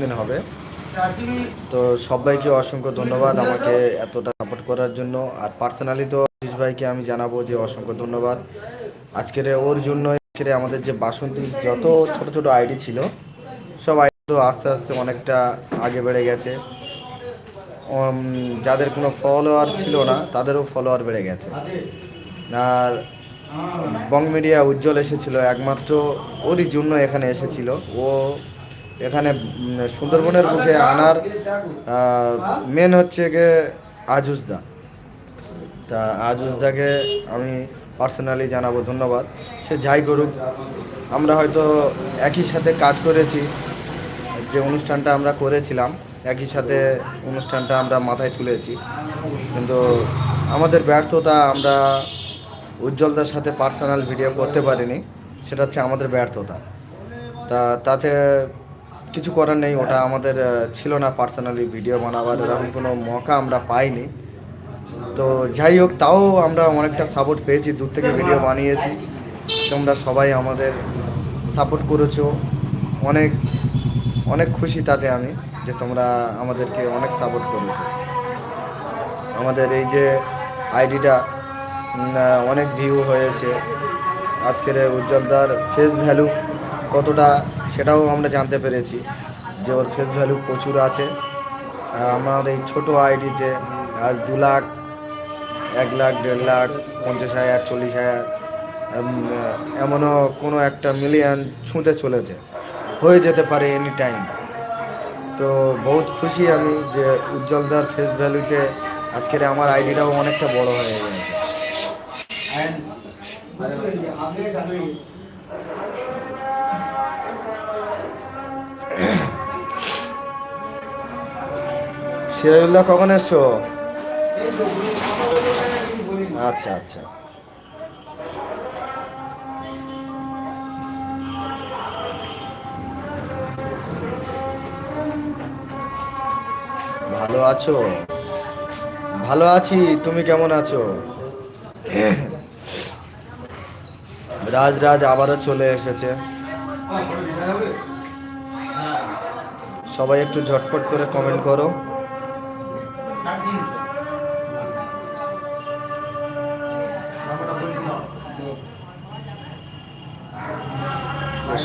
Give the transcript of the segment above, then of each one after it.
দিন হবে। তো সবাইকে অসংখ্য ধন্যবাদ আমাকে এতটা সাপোর্ট করার জন্য। আর পার্সোনালি তো আশিস ভাইকে আমি জানাব যে অসংখ্য ধন্যবাদ। আজকের ওর জন্য আজকের আমাদের যে বাসন্তী যত ছোট ছোট আইডি ছিল সব আইডি তো আস্তে আস্তে অনেকটা আগে বেড়ে গেছে। যাদের কোনো ফলোয়ার ছিল না তাদেরও ফলোয়ার বেড়ে গেছে। আর বং মিডিয়া উজ্জ্বল এসেছিল একমাত্র ওরই জন্য এখানে এসেছিল। ও এখানে সুন্দরবনের বুকে আনার মেন হচ্ছে গিয়ে আজুসদা তা আজুসদাকে আমি পার্সোনালি জানাব ধন্যবাদ। সে যাই করুক, আমরা হয়তো একই সাথে কাজ করেছি, যে অনুষ্ঠানটা আমরা করেছিলাম, একই সাথে অনুষ্ঠানটা আমরা মাথায় তুলেছি। কিন্তু আমাদের ব্যর্থতা আমরা উজ্জ্বলদার সাথে পার্সোনাল ভিডিও করতে পারিনি, সেটা হচ্ছে আমাদের ব্যর্থতা। তা তাতে কিছু করার নেই, ওটা আমাদের ছিল না পার্সোনালি ভিডিও বানাবার, এরকম কোনো মৌকা আমরা পাইনি। তো যাই হোক, তাও আমরা অনেকটা সাপোর্ট পেয়েছি, দূর থেকে ভিডিও বানিয়েছি। তোমরা সবাই আমাদের সাপোর্ট করেছ। অনেক অনেক খুশি তাতে আমি যে তোমরা আমাদেরকে অনেক সাপোর্ট করেছ। আমাদের এই যে আইডিটা অনেক ভিউ হয়েছে। আজকের উজ্জ্বলদার ফেস ভ্যালু কতটা সেটাও আমরা জানতে পেরেছি যে ওর ফেস ভ্যালু প্রচুর আছে। আমার এই ছোট আইডিতে আজ দু লাখ, এক লাখ, দেড় লাখ, পঞ্চাশ হাজার চল্লিশ হাজার এমনও কোনো একটা মিলিয়ন ছুঁতে চলেছে। হয়ে যেতে পারে এনি টাইম তো বহুত খুশি আমি যে উজ্জ্বলদার ফেস ভ্যালুতে আজকের আমার আইডিটাও অনেকটা বড় হয়ে গেছে। সিরাজুল্লাহ কখন এসছো? আচ্ছা আচ্ছা। ভালো আছো? ভালো আছি, তুমি কেমন আছো? রাজ রাজ আবারও চলে এসেছে। সবাই একটু ঝটপট করে কমেন্ট করো।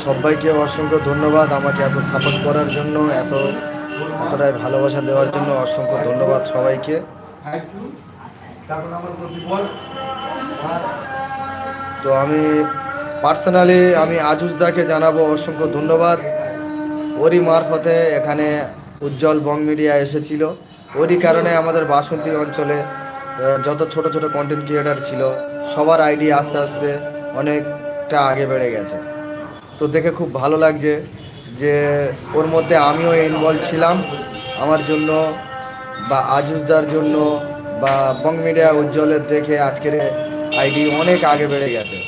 সবাইকে অসংখ্য ধন্যবাদ আমাকে এত সাপোর্ট করার জন্য, এত, এতটাই ভালোবাসা দেওয়ার জন্য অসংখ্য ধন্যবাদ সবাইকে। তো আমি পার্সোনালি আমি আজুজদাকে জানাব অসংখ্য ধন্যবাদ। ওরই মারফতে এখানে উজ্জ্বল বং মিডিয়া এসেছিল। ওরই কারণে আমাদের বাসন্তী অঞ্চলে যত ছোট ছোট কন্টেন্ট ক্রিয়েটার ছিল, সবার আইডি আস্তে আস্তে অনেকটা আগে বেড়ে গেছে। তো দেখে খুব ভালো লাগছে যে ওর মধ্যে আমিও ইনভলভ ছিলাম। আমার জন্য বা আজুসদার জন্য বা বং মিডিয়া উজ্জ্বলের দেখে আজকের আইডি অনেক আগে বেড়ে গেছে।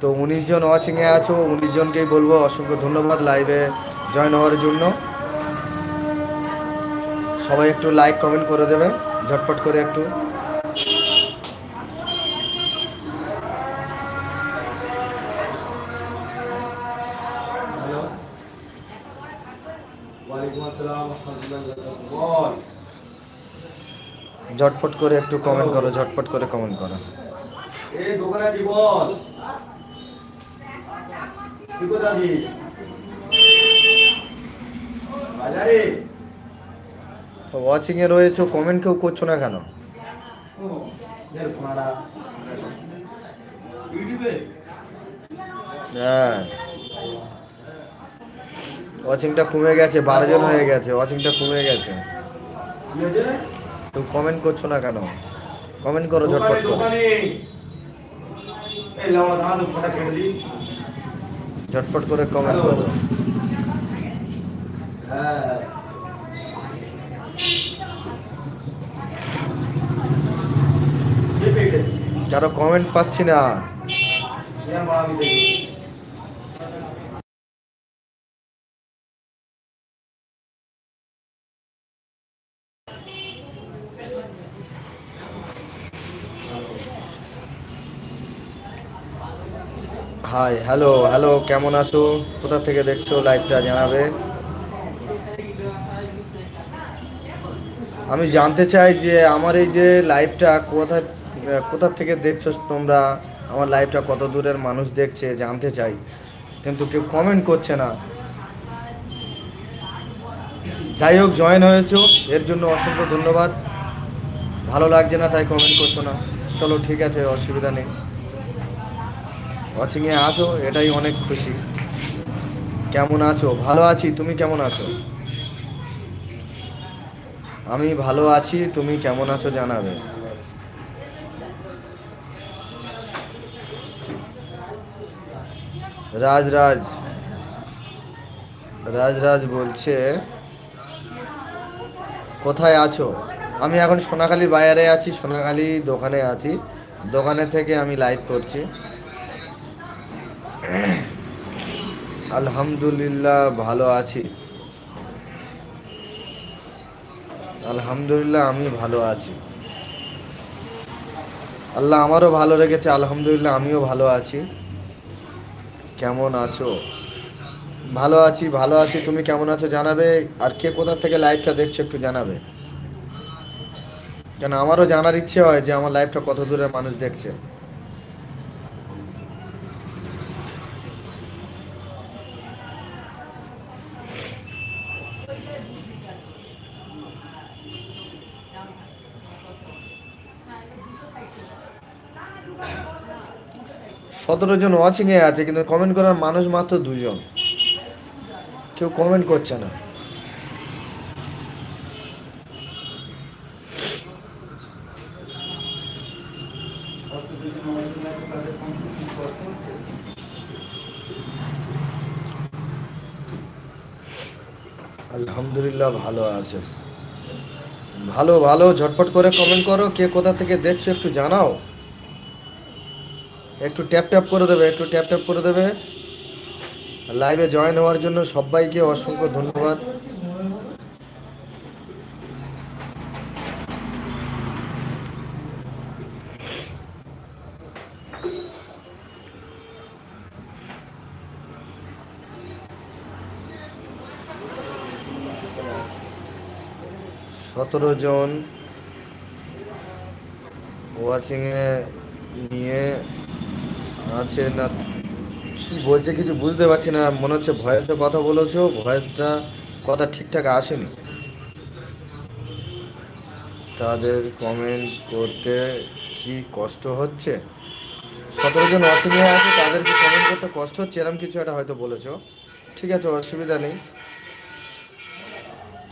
তো উনিশ জন ওয়াচিংয়ে আছো, উনিশ জনকেই বলব অসংখ্য ধন্যবাদ লাইভে জয়েন হওয়ার জন্য। সবাই একটু লাইক কমেন্ট করে দেবে। ঝটপট করে একটু। ঝটপট করে একটু কমেন্ট করো, ঝটপট করে কমেন্ট করো। এই দোকানে বাজারে ওয়াচিংয়ে রয়েছো কমেন্ট কেউ করছ না কেন? হ্যাঁ। ওয়াচিংটা কমে গেছে বারো জন হয়ে গেছে ওয়াচিংটা কমে গেছে। তো কমেন্ট করছ না কেন? কমেন্ট করো ঝটপট করে। ঝটপট করে কমেন্ট করো। কারও কমেন্ট পাচ্ছি না। হাই হ্যালো হ্যালো কেমন আছো? কোথা থেকে দেখছ? লাইভটা জানাবে। আমি জানতে চাই যে আমার এই যে লাইভটা কোথা কোথা থেকে দেখছ তোমরা? আমার লাইভটা কত দূরের মানুষ দেখছে, জানতে চাই। কিন্তু কেউ কমেন্ট করছে না। যাই হোক জয়েন হয়েছো। এর জন্য অসংখ্য ধন্যবাদ। ভালো লাগছে না, তাই কমেন্ট করছ না। চলো, ঠিক আছে, অসুবিধা নেই। ওয়াচিংয়ে আছো, এটাই অনেক খুশি। কেমন আছো? ভালো আছি, তুমি কেমন আছো? আমি ভালো আছি, তুমি কেমন আছো জানাবে। রাজ রাজ। রাজ রাজ বলছে, কোথায় আছো? আমি এখন সোনাখালীর বাইরে আছি, সোনাখালী দোকানে আছি। দোকানে থেকে আমি লাইভ করছি। আলহামদুলিল্লাহ, ভালো আছি। আলহামদুলিল্লাহ, আমি ভালো আছি। আল্লাহ আমারও ভালো রেখেছে, আলহামদুলিল্লাহ, আমিও ভালো আছি। কেমন আছো? ভালো আছি ভালো আছি, তুমি কেমন আছো জানাবে? আর কে কোথা থেকে লাইভটা দেখছ একটু জানাবে। কেন, আমারও জানার ইচ্ছে হয় যে আমার লাইভটা কত দূরের মানুষ দেখছে। সতেরো জন ওয়াচিং এ আছে, কিন্তু কমেন্ট করার মানুষ মাত্র দুজন। কেউ কমেন্ট করছে না। আলহামদুলিল্লাহ ভালো আছে। ভালো ভালো, ঝটপট করে কমেন্ট করো, কে কোথা থেকে দেখছ একটু জানাও। একটু ট্যাপ ট্যাপ করে দেবে, একটু ট্যাপ ট্যাপ করে দেবে। লাইভে জয়েন হওয়ার জন্য সবাইকে অসংখ্য ধন্যবাদ। সতেরো জন ওয়াচিংয়ে নিয়ে আছে না কি বলছে কিছু বুঝতে পারছি না, মনে হচ্ছে ভয়েসে কথা বলেছ ভয়েসটা কথা ঠিকঠাক আসেনি। তাদের কমেন্ট করতে কি কষ্ট হচ্ছে? সতেরো জন অসুবিধা আছে, তাদেরকে কমেন্ট করতে কষ্ট হচ্ছে এরকম কিছু একটা হয়তো বলেছ। ঠিক আছে, অসুবিধা নেই।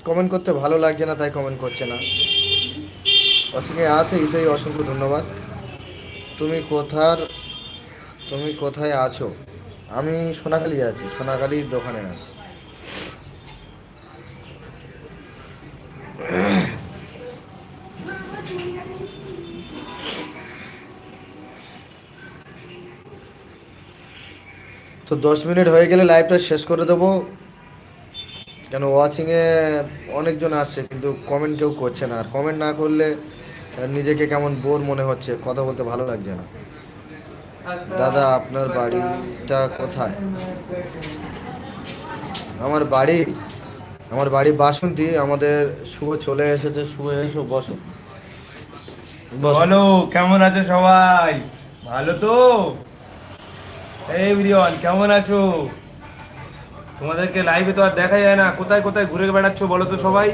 কমেন্ট করতে ভালো লাগছে না, তাই কমেন্ট করছে না। অসংখ্য আছে, এটাই অসংখ্য ধন্যবাদ। তুমি কোথার তুমি কোথায় আছো? আমি সোনাখালি আছি, সোনাখালির দোকানে আছি। তো দশ মিনিট হয়ে গেলে লাইভটা শেষ করে দেবো। কেন ওয়াচিংয়ে অনেকজন আসছে, কিন্তু কমেন্ট কেউ করছে না। আর কমেন্ট না করলে নিজেকে কেমন বোর মনে হচ্ছে, কথা বলতে ভালো লাগছে না। দাদা আপনার বাড়িটা কোথায়? আমার বাড়ি আমার বাড়ি বাসন্তী আমাদের শুভ চলে এসেছে শুভ এসো বসো। বলো কেমন আছে সবাই? ভালো তো? এভরিওয়ান কেমন আছো? তোমাদেরকে লাইভে তো আর দেখা যায় না। কোথায় কোথায় ঘুরে বেড়াচ্ছ বলো তো সবাই?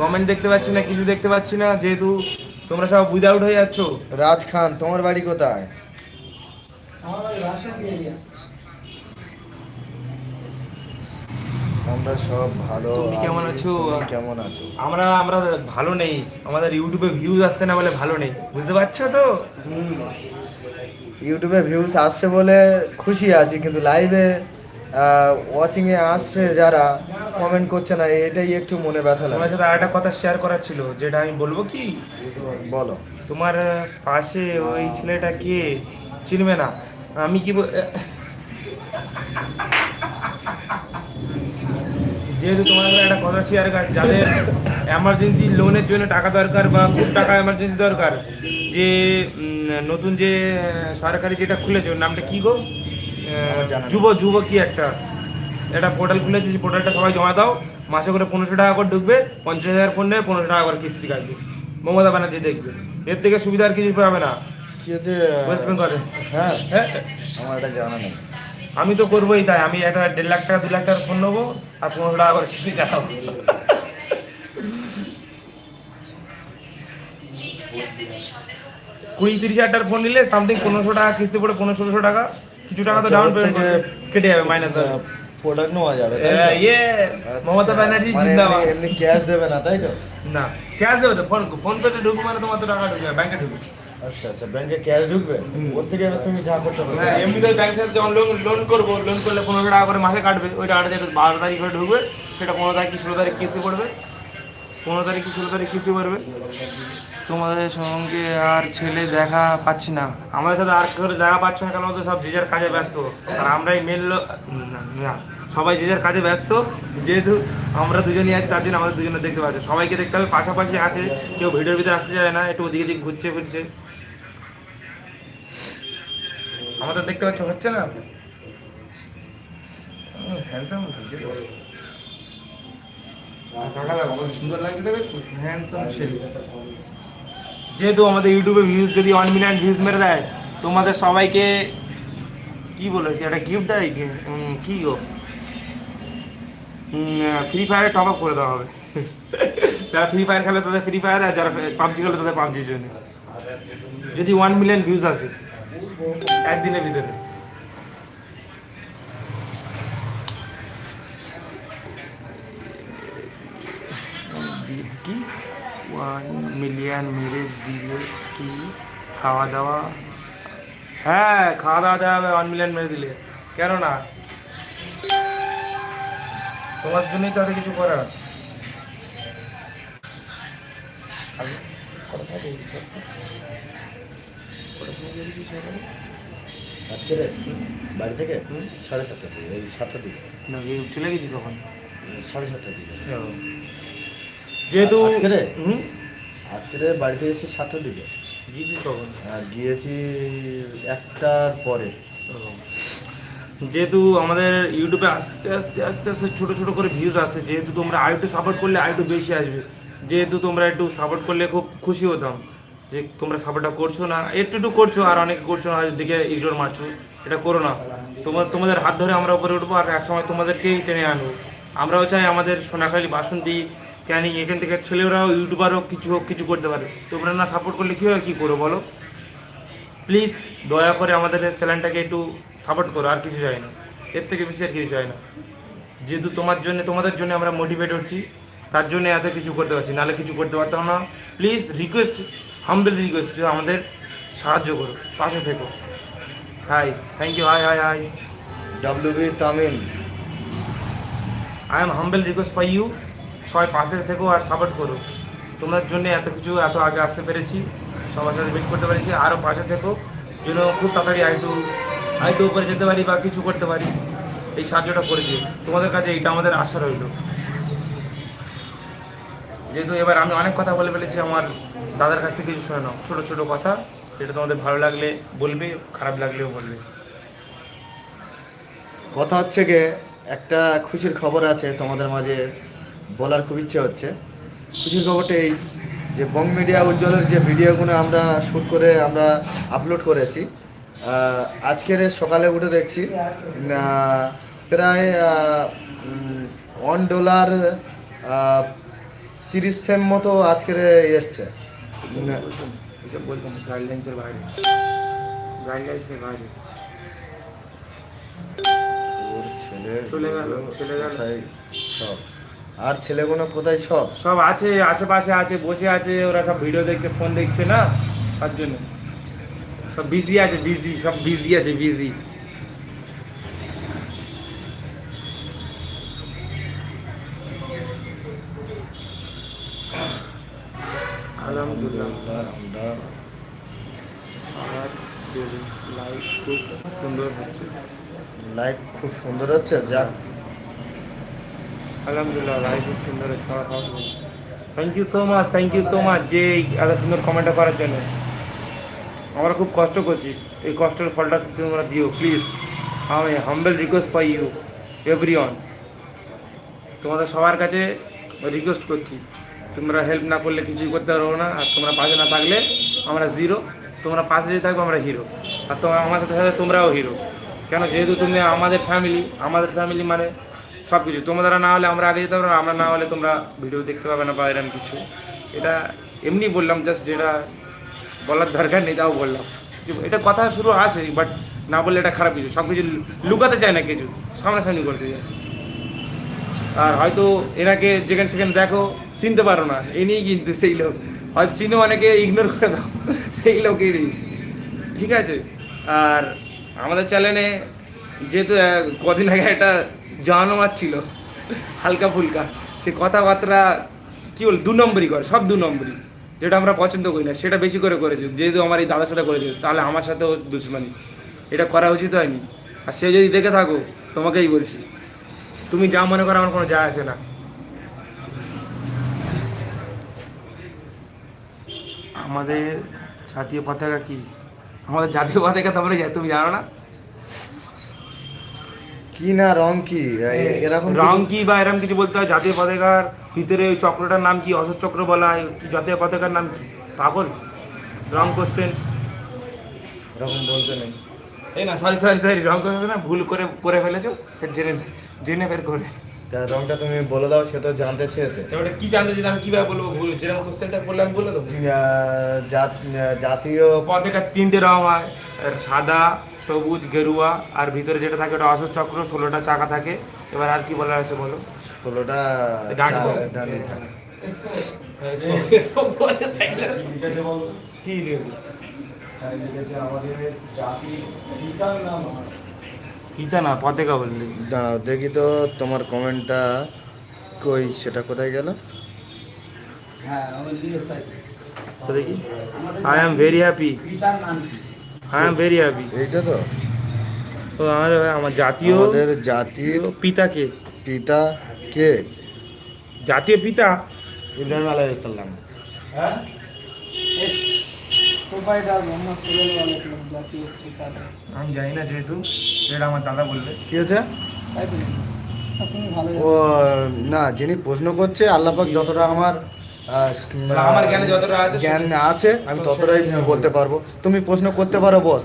কমেন্ট দেখতে পাচ্ছি না কিছু দেখতে পাচ্ছি না যেহেতু তোমরা সব উইদাউট হয়ে যাচ্ছ। রাজ খান তোমার বাড়ি কোথায়? আমরা সব ভালো তুমি কেমন আছো? কেমন আছো? আমরা আমরা ভালো নেই। আমাদের ইউটিউবে ভিউজ আসছে না বলে ভালো নেই। বুঝতে পারছ তো? ইউটিউবে ভিউজ আসছে বলে খুশি আছি কিন্তু লাইভে ওয়াচিংয়ে আসছে যারা কমেন্ট করছে না এটাই একটু মনে ব্যথা তোমার লাগে। সাথে আরেকটা কথা শেয়ার করার ছিল যেটা আমি বলব কি? বলো। তোমার পাশে ওই ছেলেটা কে? চিনবে না। আমি কি বল- যেহেতু তোমার সাথে একটা কথা শেয়ার কর যাদের এমার্জেন্সি লোনের জন্য টাকা দরকার বা খুব টাকা এমার্জেন্সি দরকার যে নতুন যে সরকারি যেটা খুলেছে ওর নামটা কি গো। যুব যুব কি একটা। একটা পোর্টাল খুলেছে সেই পোর্টালটা সবাই জমা দাও। মাসে করে পনেরোশো টাকা করে ঢুকবে পঞ্চাশ হাজার ফোন নেবে পনেরোশো টাকা করে কিস্তি কাটবে। মমতা ব্যানার্জি দেখবে। এর থেকে সুবিধা আর কিছু পাবে না। কি হচ্ছে ওয়েস্ট বেঙ্গলে হ্যাঁ হ্যাঁ। আমার এটা জানা নেই। আমি তো করবোই তাই আমি একটা দেড় লাখ টাকা দু লাখ টাকার ফোন নেব আর পনেরো টাকা করে কিস্তি চালাবো কুড়ি তিরিশ হাজার টাকার ফোন নিলে সামথিং পনেরোশো টাকা কিস্তি পড়ে পনেরো ষোলোশো টাকা কিছু টাকা তো ডাউন পেমেন্ট কেটে যাবে মাইনাস প্রোডাক্ট নেওয়া যাবে ইয়ে মমতা ব্যানার্জি মানে জিন্দাবাদ। এমনি- এমনি ক্যাশ দেবে না তাই তো? না ক্যাশ দেবে তো ফোন ফোন পেতে ঢুকবে মানে তোমার তো টাকা ঢুকবে ব্যাংকে ঢুকবে। আচ্ছা আচ্ছা ব্যাংকে ক্যাশ ঢুকবে? ওর থেকে তুমি যা করতে পারবে হ্যাঁ এমনিতে ব্যাংক সাথে যখন লোন লোন করব লোন করলে পনেরো টাকা করে মাসে কাটবে। ওই টাকাটা যেটা বারো তারিখ করে ঢুকবে সেটা পনেরো তারিখ কি ষোলো তারিখ কিস্তি পড়বে? পনেরো তারিখ কি ষোলো তারিখ কিস্তি পড়বে? তোমাদের সঙ্গে আর ছেলে দেখা পাচ্ছি না। আমাদের সাথে আর কেউ দেখা পাচ্ছে না কারণ সব যে যার কাজে ব্যস্ত। আর আমরাই মেন না, না সবাই যে যার কাজে ব্যস্ত যেহেতু আমরা দুজনই আছি তার জন্য আমাদের দুজনে দেখতে পাচ্ছে। সবাইকে দেখতে হবে পাশাপাশি আছে কেউ ভিডিওর ভিতরে আসতে চায় না একটু ওদিকে দিক ঘুরছে ফিরছে আমাদের দেখতে পাচ্ছ হচ্ছে না? হ্যান্ডসাম কত সুন্দর লাগছে দেখে হ্যান্ডসাম ছেলে। যেহেতু আমাদের ইউটিউবে ভিউজ যদি ওয়ান মিলিয়ন ভিউজ মেরে দেয় তোমাদের সবাইকে কি বলেছি একটা গিফট দেয় কি? গো? ফ্রি ফায়ারে টপ আপ করে দেওয়া হবে। যারা ফ্রি ফায়ার খেলে তাদের ফ্রি ফায়ার আর যারা পাবজি খেলে তাদের পাবজির জন্য। যদি ওয়ান মিলিয়ন ভিউজ আসে। একদিনের ভিতরে। কি? ওয়ান মিলিয়ন মেরে দিলে কি খাওয়া দাওয়া? হ্যাঁ খাওয়া দাওয়া দেওয়া হবে ওয়ান মিলিয়ন মেরে দিলে কেন না? তোমার জন্যই তাদের কিছু করার। আগে সকালে আজকে বাড়ি থেকে। সাড়ে সাতটা দিকে এই সাতটার দিকে। না এই চলে গেছি কখন? সাড়ে সাতটার দিকে। যেহেতু আজকে বাড়িতে এসে সাতটার দিকে। গিয়েছিস কখন? গিয়েছি একটার পরে। যেহেতু আমাদের ইউটিউবে আস্তে আস্তে আস্তে আস্তে ছোটো ছোটো করে ভিউজ আসে যেহেতু তোমরা আরেকটু সাপোর্ট করলে আরেকটু বেশি আসবে। যেহেতু তোমরা একটু সাপোর্ট করলে খুব খুশি হতাম। যে তোমরা সাপোর্টটা করছ না একটু একটু করছ আর অনেকে করছ না দিকে ইগনোর মারছো। এটা করো না। তোমার তোমাদের হাত ধরে আমরা উপরে উঠবো আর একসময় তোমাদেরকেই টেনে আনব। আমরাও চাই আমাদের সোনাখালী বাসন্তী, ক্যানিং, এখান থেকে ছেলেরাও ইউটিউবারও কিছু হোক, কিছু করতে পারে। তোমরা না সাপোর্ট করলে কীভাবে কী করো বলো? প্লিজ দয়া করে আমাদের চ্যানেলটাকে একটু সাপোর্ট করো, আর কিছু চাই না। এর থেকে বেশি আর কিছু চাই না। যেহেতু তোমার জন্য, তোমাদের জন্য আমরা মোটিভেট হচ্ছি, তার জন্য এত কিছু করতে পারছি। নাহলে কিছু করতে পারতাম না। প্লিজ রিকোয়েস্ট হাম্বেল রিকোয়েস্ট আমাদের সাহায্য করো পাশে থেকো। Hi thank you hi hi hi W B Tamil I am humble request for you সবাই পাশে থেকো আর সাপোর্ট করো। তোমার জন্য এত কিছু এত আগে আসতে পেরেছি। সবার সাথে মিট করতে পেরেছি। আরও পাশে থেকো। যেন খুব তাড়াতাড়ি আইটু আইটু উপরে যেতে পারি বা কিছু করতে পারি। এই সাহায্যটা করে দিও। তোমাদের কাছে এইটা আমাদের আশা রইল। যেহেতু এবার আমি অনেক কথা বলে ফেলেছি আমার দাদার কাছ থেকে কিছু শুনে নাও। ছোটো ছোটো কথা, যেটা তোমাদের ভালো লাগলে বলবে, খারাপ লাগলেও বলবে। কথা হচ্ছে গিয়ে, একটা খুশির খবর আছে তোমাদের মাঝে, বলার খুব ইচ্ছে হচ্ছে। খুশির খবরটা এই যে বং মিডিয়া উজ্জ্বলের যে ভিডিওগুলো আমরা শ্যুট করে আমরা আপলোড করেছি আজকের সকালে উঠে দেখছি প্রায় ওয়ান ডলার তিরিশ সেম মতো আজকের এসছে। উম, এসব বলতাম গাইডলাইন্সের বাইরে গাইডলাইন্সের বাইরে চলে গেল, চলে গেল। সব। আর ছেলেগুলো কোথায় সব? সব আছে আশেপাশে আছে বসে আছে ওরা সব ভিডিও দেখছে ফোন দেখছে না? তার জন্য। সব বিজি আছে বিজি সব বিজি আছে বিজি আলহামদুলিল্লাহ আমরা আর লাইফ খুব সুন্দর হচ্ছে। লাইফ খুব সুন্দর হচ্ছে যাক। আলহামদুলিল্লাহ লাইফ খুব সুন্দর হচ্ছে thank you so much thank you so much যে এত সুন্দর কমেন্টটা করার জন্য। আমরা খুব কষ্ট করছি এই কষ্টের ফলটা তোমরা দিও প্লিজ আমি humble request for you everyone তোমাদের সবার কাছে রিকোয়েস্ট করছি। তোমরা হেল্প না করলে কিছুই করতে পারব না। আর তোমরা পাশে না থাকলে আমরা জিরো তোমরা পাশে যদি থাকব, আমরা হিরো আর তোমরা আমাদের সাথে তোমরাও হিরো কেন? যেহেতু তুমি আমাদের ফ্যামিলি আমাদের ফ্যামিলি মানে সব কিছু তোমরা না হলে আমরা আগে যেতে পারব আমরা না হলে তোমরা ভিডিও দেখতে পাবে না বা এরকম কিছু। এটা এমনি বললাম জাস্ট যেটা বলার দরকার নেই, তাও বললাম। এটা কথা শুরু আসে বাট না বললে এটা খারাপ কিছু। সব কিছু লুকাতে চায় না কিছু। সামনাসামনি করতে চায়। আর হয়তো এনাকে যেখানে সেখানে দেখো চিনতে পারো না, এনেই কিন্তু সেই লোক। হয়তো চিনো অনেকে ইগনোর করে দাও, সেই লোকেরই ঠিক আছে? আর আমাদের চ্যানেলে যেহেতু কদিন আগে একটা জানো ছিল, হালকা ফুলকা, সে কথাবার্তা কি বল, দু নম্বরই করে, সব দু নম্বরই, যেটা আমরা পছন্দ করি না, সেটা বেশি করে করেছে। যেহেতু আমার এই দাদার সাথে করেছে, তাহলে আমার সাথেও দুশ্মনী। এটা করা উচিত হয়নি। আর সে যদি দেখে থাকো, তোমাকেই বলছি। তুমি যা মনে করো, আমার কোনো যায় আসে না। আমাদের জাতীয় পতাকা কি? আমাদের জাতীয় পতাকা তোমরা তুমি জানো না? কি না রং কি? এরকম রং কি বা এরকম কিছু বলতে হয়? জাতীয় পতাকার ভিতরে ওই চক্রটার নাম কি? অশোক চক্র বলা হয় কি জাতীয় পতাকার নাম কি? পাগল? রং কোশ্চেন এরকম বলতে নেই। এই না sorry sorry sorry wrong question না ভুল করে করে ফেলেছো? জেনে জেনে বের করে। রংটা তুমি বলে দাও সে তো জানতে চেয়েছে। তো ওটা কি জানতে চাই আমি কীভাবে বলব? ভুল যেরকম কোশ্চেনটা বললাম বলে দেবো। জাতীয় পতাকার তিনটে রং হয়। সাদা সবুজ গেরুয়া আর ভিতরে যেটা থাকে ওটা অশোক চক্র ষোলোটা চাকা থাকে। এবার আর কি বলা হয়েছে বলো? ষোলোটা ডান্ডি। থাকে। লিখেছে বল? কি লিখেছে? এখানে লিখেছে আমাদের জাতির পিতার নাম পিতা না পতাকা বললি। দাঁড়াও দেখি তো তোমার কমেন্টটা কই সেটা কোথায় গেল? হ্যাঁ আমার দেখি। I am very happy I am very happy এইটা তো? তো আমাদের আমার জাতীয় আমাদের জাতির পিতাকে। পিতা কে? জাতীয় পিতা। ইব্রাহিম আলাইসাল্লাম হ্যাঁ? মোহাম্মদ জাতীয় আমি জানি না যেহেতু সেটা আমার দাদা বলবে। কি হয়েছে? তাই তো তুমি ও না যিনি প্রশ্ন করছে আল্লাপাক যতটা আমার আমার জ্ঞানে যতটা আছে জ্ঞান আছে আমি ততটাই বলতে পারব। তুমি প্রশ্ন করতে পারো বস।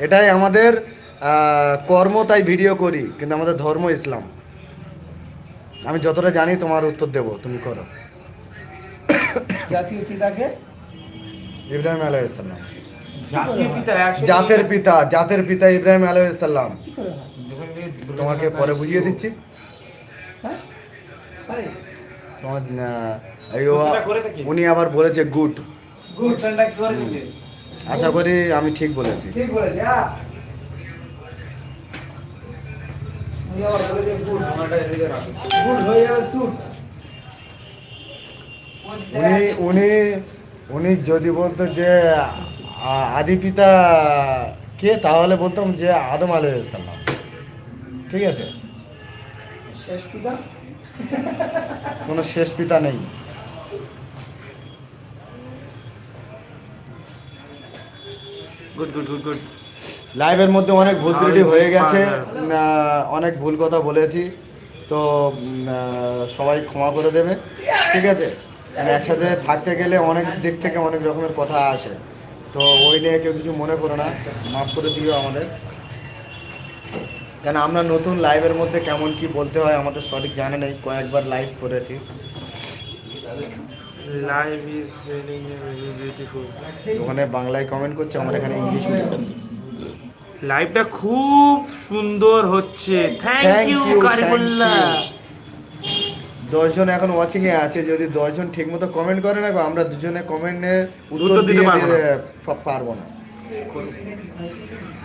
এটাই আমাদের আহ, কর্ম তাই ভিডিও করি কিন্তু আমাদের ধর্ম ইসলাম। আমি যতটা জানি তোমার উত্তর দেবো তুমি করো। জাতীয় পিতাকে ইব্রাহিম আলাইসাল্লাম জাতের পিতা জাতের পিতা ইব্রাহিম আলাইসাল্লাম কি তোমাকে পরে বুঝিয়ে দিচ্ছি। হ্যাঁ? তোমার? উনি আবার বলেছে গুড। আশা করি আমি ঠিক বলেছি। ঠিক বলেছে হ্যাঁ। উনি উনি উনি যদি বলতো যে আদি পিতা কে তাহলে বলতাম যে আদম আলাইসাল্লাম ঠিক আছে? শেষ পিতা? কোনো শেষ পিতা নেই। গুড গুড গুড গুড লাইভের মধ্যে অনেক ভুল ত্রুটি হয়ে গেছে। অনেক ভুল কথা বলেছি। তো সবাই ক্ষমা করে দেবে। ঠিক আছে? কারণ একসাথে থাকতে গেলে অনেক দিক থেকে অনেক রকমের কথা আসে। তো ওই নিয়ে কেউ কিছু মনে করো না মাফ করে দিও আমাদের। কেন আমরা নতুন লাইভের মধ্যে কেমন কি বলতে হয় আমাদের সঠিক জানা নেই কয়েকবার লাইভ করেছি। লাইভ ইজ ফিলিং বিউটিফুল ওখানে বাংলায় কমেন্ট করছে আমার এখানে ইংলিশ লাইভটা খুব সুন্দর হচ্ছে। Thank you Karimullah. দশজন এখন ওয়াচিং এ আছে যদি দশজন ঠিক মতো কমেন্ট করে না গো, আমরা দুজনে কমেন্টের উত্তর দিতে পারব না।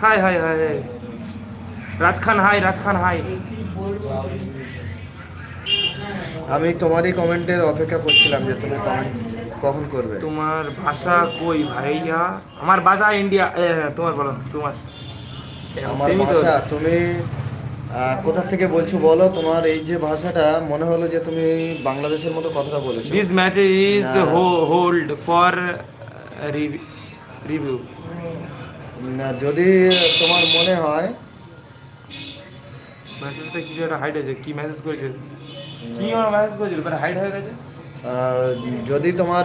Hi hi hi hi. Rajkhan hi Rajkhan hi. আমি তোমারই কমেন্টের অপেক্ষা করছিলাম যে তুমি কমেন্ট কখন করবে। তোমার ভাষা কই ভাইয়া? আমার ভাষা ইন্ডিয়া হ্যাঁ, তোমার বলো তোমার। আমার। ভাষা তুমি কোথা থেকে বলছো বলো? তোমার এই যে ভাষাটা মনে হলো যে তুমি বাংলাদেশের মতো কথাটা বলেছ। This match is. Hold for review না, যদি তোমার মনে হয় মেসেজটা কি একটা হাইড আছে কি মেসেজ করেছে? কি আমার মেসেজ করেছিল? মানে হাইড হয়ে গেছে? যদি তোমার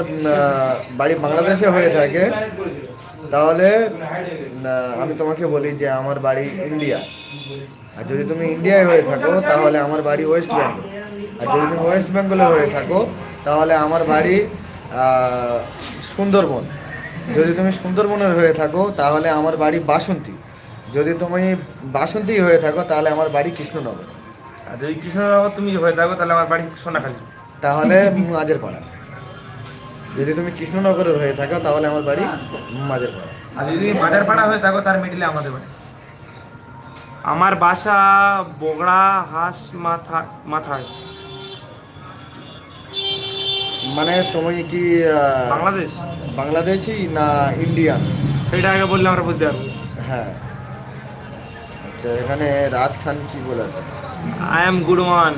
বাড়ি বাংলাদেশে হয়ে থাকে তাহলে আমি তোমাকে বলি যে আমার বাড়ি ইন্ডিয়া আর যদি তুমি ইন্ডিয়ায় হয়ে থাকো তাহলে আমার বাড়ি ওয়েস্ট বেঙ্গল আর যদি তুমি ওয়েস্ট বেঙ্গলে হয়ে থাকো তাহলে আমার বাড়ি সুন্দরবন। যদি তুমি সুন্দরবনের হয়ে থাকো তাহলে আমার বাড়ি বাসন্তী। যদি তুমি বাসন্তী হয়ে থাকো তাহলে আমার বাড়ি কৃষ্ণনগর। আর যদি কৃষ্ণনগর তুমি হয়ে থাকো তাহলে আমার বাড়ি সোনাখালী। তাহলে মাঝের পাড়া যদি তুমি কৃষ্ণনগরের হয়ে থাকো তাহলে আমার বাড়ি মাঝের পাড়া আর যদি তুমি বাজার পাড়া হয়ে থাকো তার মিডিলে আমাদের বাড়ি। আমার বাসা বগড়া হাঁস মাথা মাথায়। মানে তুমি কি বাংলাদেশ? বাংলাদেশি না ইন্ডিয়ান? সেটা আগে বললে আমরা বুঝতে পারব। হ্যাঁ। আচ্ছা এখানে রাজ খান কি বলেছে? I am good one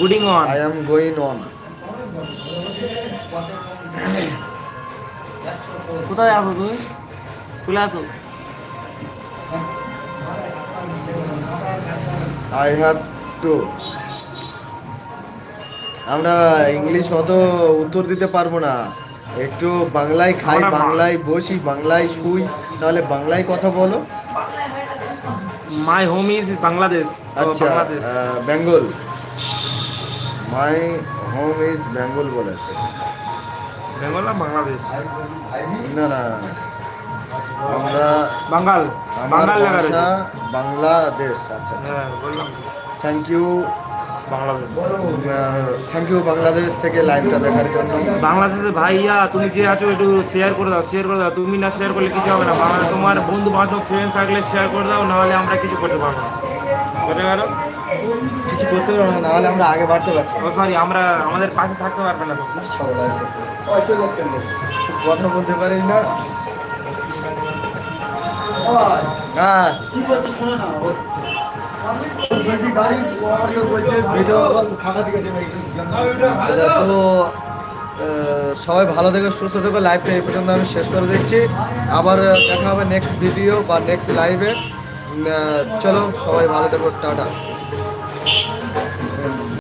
gooding one I am going on কোথায় আছো তুমি? চলে আসো। আই হ্যাভ টু আমরা ইংলিশ অত উত্তর দিতে পারব না। একটু বাংলায় খাই বাংলায় বসি বাংলায় শুই তাহলে বাংলায় কথা বলো। My home is Bangladesh. আচ্ছা Bengal. My home is Bengal বলেছে। বেঙ্গল না বাংলাদেশ? না না। আমরা বাঙ্গাল বাঙ্গাল লাগা রয়েছে বাংলাদেশ আচ্ছা হ্যাঁ বললাম। Thank you Bangladesh. Thank you Bangladesh থেকে লাইভটা দেখার জন্য। বাংলাদেশে ভাইয়া তুমি যে আছো একটু শেয়ার করে দাও শেয়ার করে দাও। তুমি না শেয়ার করলে কিছু হবে না। বাংলা তোমার বন্ধু বান্ধব ফ্রেন্ড থাকলে শেয়ার করে দাও নাহলে আমরা কিছু করতে পারব না। বুঝতে গেল কিছু করতে পারব না নাহলে আমরা আগে বাড়তে পারছি ও সরি আমরা আমাদের পাশে থাকতে পারবে না। কথা বলতে পারিস না। হ্যাঁ। তো সবাই ভালো থেকে, সুস্থ থেকে। লাইভটা এই পর্যন্ত আমি শেষ করে দিচ্ছি। আবার দেখা হবে নেক্সট ভিডিও বা নেক্সট লাইভে চলো, সবাই ভালো থেকো, টাটা।